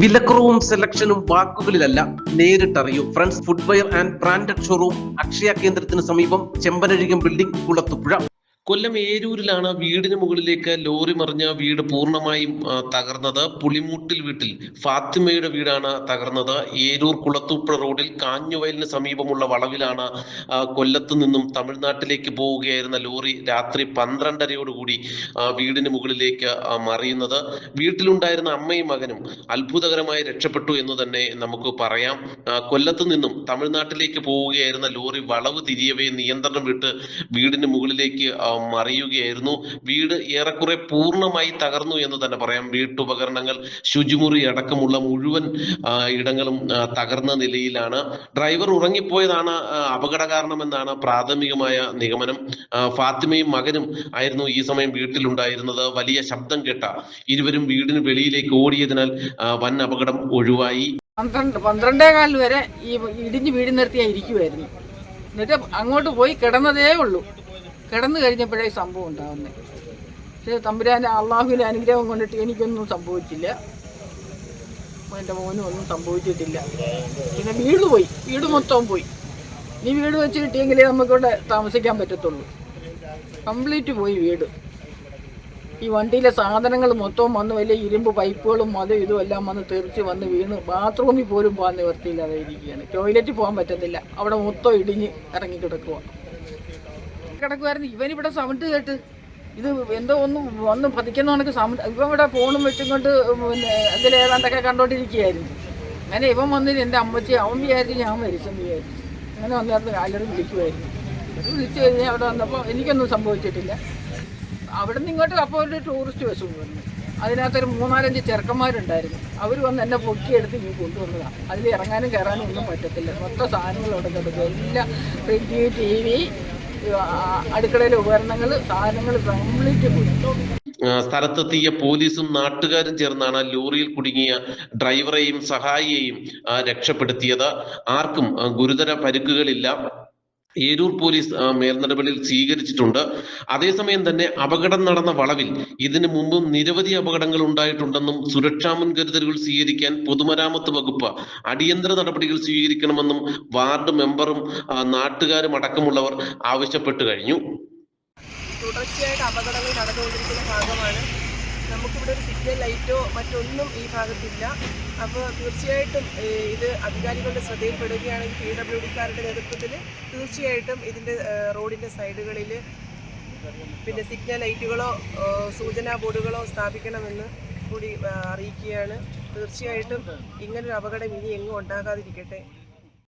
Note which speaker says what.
Speaker 1: വിലക്കുറവും സെലക്ഷനും വാക്കുകളിലല്ല നേരിട്ടറിയൂ. Friends footwear and branded showroom Akshaya കേന്ദ്രത്തിന് സമീപം ചെമ്പനഴികം ബിൽഡിംഗ് കുളത്തുപുഴ. കൊല്ലം ഏരൂരിലാണ് വീടിന് മുകളിലേക്ക് ലോറി മറിഞ്ഞ വീട് പൂർണമായും തകർന്നത്. പുളിമൂട്ടിൽ വീട്ടിൽ ഫാത്തിമയുടെ വീടാണ് തകർന്നത്. ഏരൂർ കുളത്തൂപ്പുഴ റോഡിൽ കാഞ്ഞുവയലിന് സമീപമുള്ള വളവിലാണ് കൊല്ലത്ത് നിന്നും തമിഴ്നാട്ടിലേക്ക് പോവുകയായിരുന്ന ലോറി രാത്രി പന്ത്രണ്ടരയോടുകൂടി വീടിന് മുകളിലേക്ക് മറിയുന്നത്. വീട്ടിലുണ്ടായിരുന്ന അമ്മയും മകനും അത്ഭുതകരമായി രക്ഷപ്പെട്ടു എന്ന് തന്നെ നമുക്ക് പറയാം. കൊല്ലത്ത് നിന്നും തമിഴ്നാട്ടിലേക്ക് പോവുകയായിരുന്ന ലോറി വളവ് തിരിയവേ നിയന്ത്രണം വിട്ട് വീടിന് മുകളിലേക്ക് മറിയുകയായിരുന്നു. വീട് ഏറെക്കുറെ പൂർണമായി തകർന്നു എന്ന് തന്നെ പറയാം. വീട്ടുപകരണങ്ങൾ ശുചിമുറി അടക്കമുള്ള മുഴുവൻ ഇടങ്ങളും തകർന്ന നിലയിലാണ്. ഡ്രൈവർ ഉറങ്ങിപ്പോയതാണ് അപകട കാരണമെന്നാണ് പ്രാഥമികമായ നിഗമനം. ഫാത്തിമയും മകനും ആയിരുന്നു ഈ സമയം വീട്ടിലുണ്ടായിരുന്നത്. വലിയ ശബ്ദം കേട്ട ഇരുവരും വീടിന് വെളിയിലേക്ക് ഓടിയതിനാൽ വൻ അപകടം ഒഴിവായി.
Speaker 2: പന്ത്രണ്ട് പന്ത്രണ്ടേ കാലിൽ വരെ ഈ ഇടിഞ്ഞ് വീട് നിർത്തിയായിരിക്കുമായിരുന്നു എന്നിട്ട് അങ്ങോട്ട് പോയി കിടന്നതേ ഉള്ളൂ. കിടന്നു കഴിഞ്ഞപ്പോഴേ സംഭവം ഉണ്ടാകുന്നത് പക്ഷേ തമ്പുരാൻ അള്ളാഹുവിന്റെ അനുഗ്രഹം കൊണ്ടിട്ട് എനിക്കൊന്നും സംഭവിച്ചില്ല. എന്റെ മോനും ഒന്നും സംഭവിച്ചിട്ടില്ല. പിന്നെ വീട് പോയി. വീട് മൊത്തവും പോയി. നീ വീട് വെച്ച് കിട്ടിയെങ്കിലേ നമുക്കിവിടെ താമസിക്കാൻ പറ്റത്തുള്ളൂ. കംപ്ലീറ്റ് പോയി വീട്. ഈ വണ്ടിയിലെ സാധനങ്ങൾ മൊത്തവും വന്ന് വലിയ ഇരുമ്പ് പൈപ്പുകളും അതും ഇതും എല്ലാം വന്ന് തെറിച്ച് വന്ന് വീണ് ബാത്റൂമിൽ പോലും പോകാൻ നിവർത്തിയില്ലാതെ ഇരിക്കുകയാണ്. ടോയ്ലറ്റിൽ പോകാൻ പറ്റത്തില്ല. അവിടെ മൊത്തം ഇടിഞ്ഞ് ഇറങ്ങി കിടക്കുക ഇവൻ ഇവനിവിടെ സൗണ്ട് കേട്ട് ഇത് എന്തോ ഒന്ന് വന്ന് പതിക്കുന്ന കണക്ക് സൗണ്ട് ഇവൻ ഇവിടെ ഫോണും വെച്ചും കൊണ്ട് പിന്നെ എന്തെങ്കിലും ഏതാണ്ടൊക്കെ കണ്ടോണ്ടിരിക്കുകയായിരുന്നു. അങ്ങനെ ഇവൻ വന്നിട്ട് എന്റെ അമ്മച്ചി അവൻ വിചാരിച്ചു ഞാൻ മരിച്ചെന്ന് വിചാരിച്ചു. അങ്ങനെ വന്നിരുന്നു എല്ലാവരും വിളിക്കുമായിരുന്നു വിളിച്ചു കഴിഞ്ഞാൽ അവിടെ വന്നപ്പോൾ എനിക്കൊന്നും സംഭവിച്ചിട്ടില്ല. അവിടെ നിന്ന് ഇങ്ങോട്ട് അപ്പോൾ ഒരു ടൂറിസ്റ്റ് ബസ് വന്നു. അതിനകത്തൊരു മൂന്നാലഞ്ച് ചെറുക്കന്മാരുണ്ടായിരുന്നു. അവർ വന്ന് എന്നെ പൊക്കിയെടുത്ത് ഇങ്ങനെ കൊണ്ടുവന്നതാണ് അതിൽ ഇറങ്ങാനും കയറാനും ഒന്നും പറ്റത്തില്ല. മൊത്തം സാധനങ്ങൾ അവിടെ കിടക്കുക എല്ലാം ഫ്രിഡ്ജ് ടി വി അടുക്കളയിലെ ഉപകരണങ്ങൾ സാധനങ്ങൾ കംപ്ലീറ്റ് പോയി.
Speaker 1: സ്ഥലത്തെത്തിയ പോലീസും നാട്ടുകാരും ചേർന്നാണ് ലോറിയിൽ കുടുങ്ങിയ ഡ്രൈവറെയും സഹായിയെയും രക്ഷപ്പെടുത്തിയത്. ആർക്കും ഗുരുതര പരിക്കുകളില്ല. ഏരൂർ പോലീസ് മേൽനടപടിയിൽ സ്വീകരിച്ചിട്ടുണ്ട്. അതേസമയം തന്നെ അപകടം നടന്ന വളവിൽ ഇതിനു മുമ്പും നിരവധി അപകടങ്ങൾ ഉണ്ടായിട്ടുണ്ടെന്നും സുരക്ഷാ മുൻകരുതലുകൾ സ്വീകരിക്കാൻ പൊതുമരാമത്ത് വകുപ്പ് അടിയന്തര നടപടികൾ സ്വീകരിക്കണമെന്നും വാർഡ് മെമ്പറും നാട്ടുകാരും അടക്കമുള്ളവർ ആവശ്യപ്പെട്ടു കഴിഞ്ഞു.
Speaker 3: തുടർച്ചയായിട്ട് അപകടങ്ങൾ നടന്നുകൊണ്ടിരിക്കുന്ന ഭാഗമാണ് നമുക്കിവിടെ ഒരു സിഗ്നൽ ലൈറ്റോ മറ്റൊന്നും ഈ ഭാഗത്തില്ല. അപ്പോൾ തീർച്ചയായിട്ടും ഇത് അധികാരികളുടെ ശ്രദ്ധയിൽപ്പെടുകയാണെങ്കിൽ പി ഡബ്ല്യു ഡിക്കാരുടെ നേതൃത്വത്തിൽ തീർച്ചയായിട്ടും ഇതിന്റെ റോഡിന്റെ സൈഡുകളിൽ പിന്നെ സിഗ്നൽ ലൈറ്റുകളോ സൂചനാ ബോർഡുകളോ സ്ഥാപിക്കണമെന്ന് കൂടി അറിയിക്കുകയാണ്. തീർച്ചയായിട്ടും ഇങ്ങനൊരു അപകടം ഇനി എങ്ങും ഉണ്ടാകാതിരിക്കട്ടെ.